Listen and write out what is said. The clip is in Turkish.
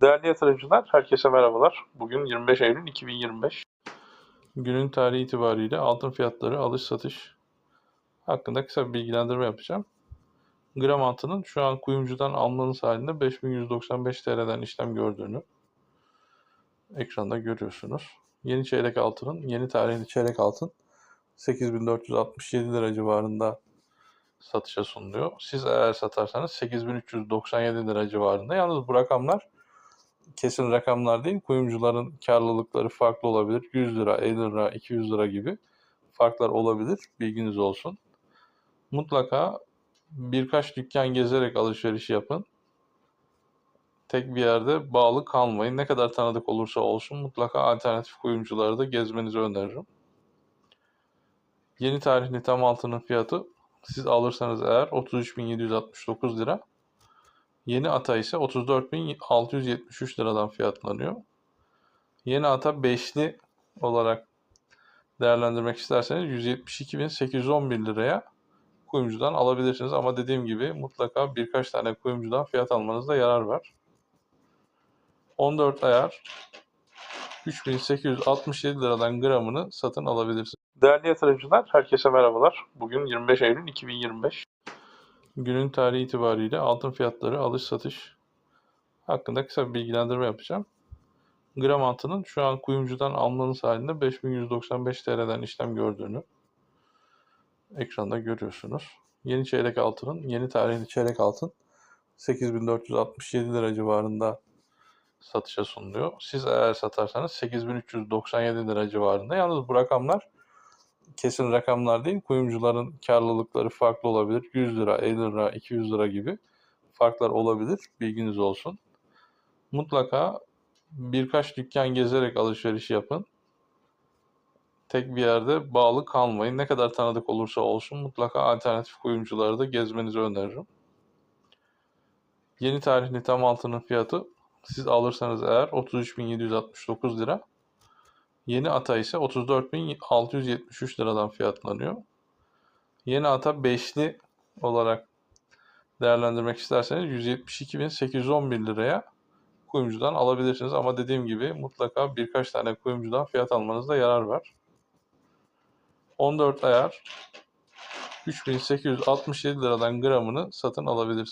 Değerli yatırımcılar, herkese merhabalar. Bugün 25 Eylül 2025. Günün tarihi itibariyle altın fiyatları alış satış hakkında kısa bir bilgilendirme yapacağım. Gram altının şu an kuyumcudan almanız halinde 5195 TL'den işlem gördüğünü ekranda görüyorsunuz. Yeni çeyrek altının, yeni tarihli çeyrek altın 8467 lira civarında satışa sunuluyor. Siz eğer satarsanız 8397 lira civarında. Yalnız bu rakamlar kesin rakamlar değil. Kuyumcuların karlılıkları farklı olabilir. 100 lira, 50 lira, 200 lira gibi farklar olabilir. Bilginiz olsun. Mutlaka birkaç dükkan gezerek alışveriş yapın. Tek bir yerde bağlı kalmayın. Ne kadar tanıdık olursa olsun mutlaka alternatif kuyumcuları da gezmenizi öneririm. Yeni tarihli tam altının fiyatı siz alırsanız eğer 33.769 lira. Yeni ata ise 34.673 liradan fiyatlanıyor. Yeni ata beşli olarak değerlendirmek isterseniz 172.811 liraya kuyumcudan alabilirsiniz. Ama dediğim gibi mutlaka birkaç tane kuyumcudan fiyat almanızda yarar var. 14 ayar 3867 liradan gramını satın alabilirsiniz. Değerli yatırımcılar, herkese merhabalar. Bugün 25 Eylül 2025. Günün tarihi itibariyle altın fiyatları alış satış hakkında kısa bir bilgilendirme yapacağım. Gram altının şu an kuyumcudan almanız halinde 5195 TL'den işlem gördüğünü ekranda görüyorsunuz. Yeni çeyrek altının, yeni tarihli çeyrek altın 8467 lira civarında satışa sunuluyor. Siz eğer satarsanız 8397 lira civarında. Yalnız bu rakamlar kesin rakamlar değil. Kuyumcuların karlılıkları farklı olabilir. 100 lira, 50 lira, 200 lira gibi farklar olabilir. Bilginiz olsun. Mutlaka birkaç dükkan gezerek alışveriş yapın. Tek bir yerde bağlı kalmayın. Ne kadar tanıdık olursa olsun mutlaka alternatif kuyumcuları da gezmenizi öneririm. Yeni tarihli tam altının fiyatı siz alırsanız eğer 33.769 lira. Yeni ata ise 34.673 liradan fiyatlanıyor. Yeni ata beşli olarak değerlendirmek isterseniz 172.811 liraya kuyumcudan alabilirsiniz. Ama dediğim gibi mutlaka birkaç tane kuyumcudan fiyat almanızda yarar var. 14 ayar 3867 liradan gramını satın alabilirsiniz.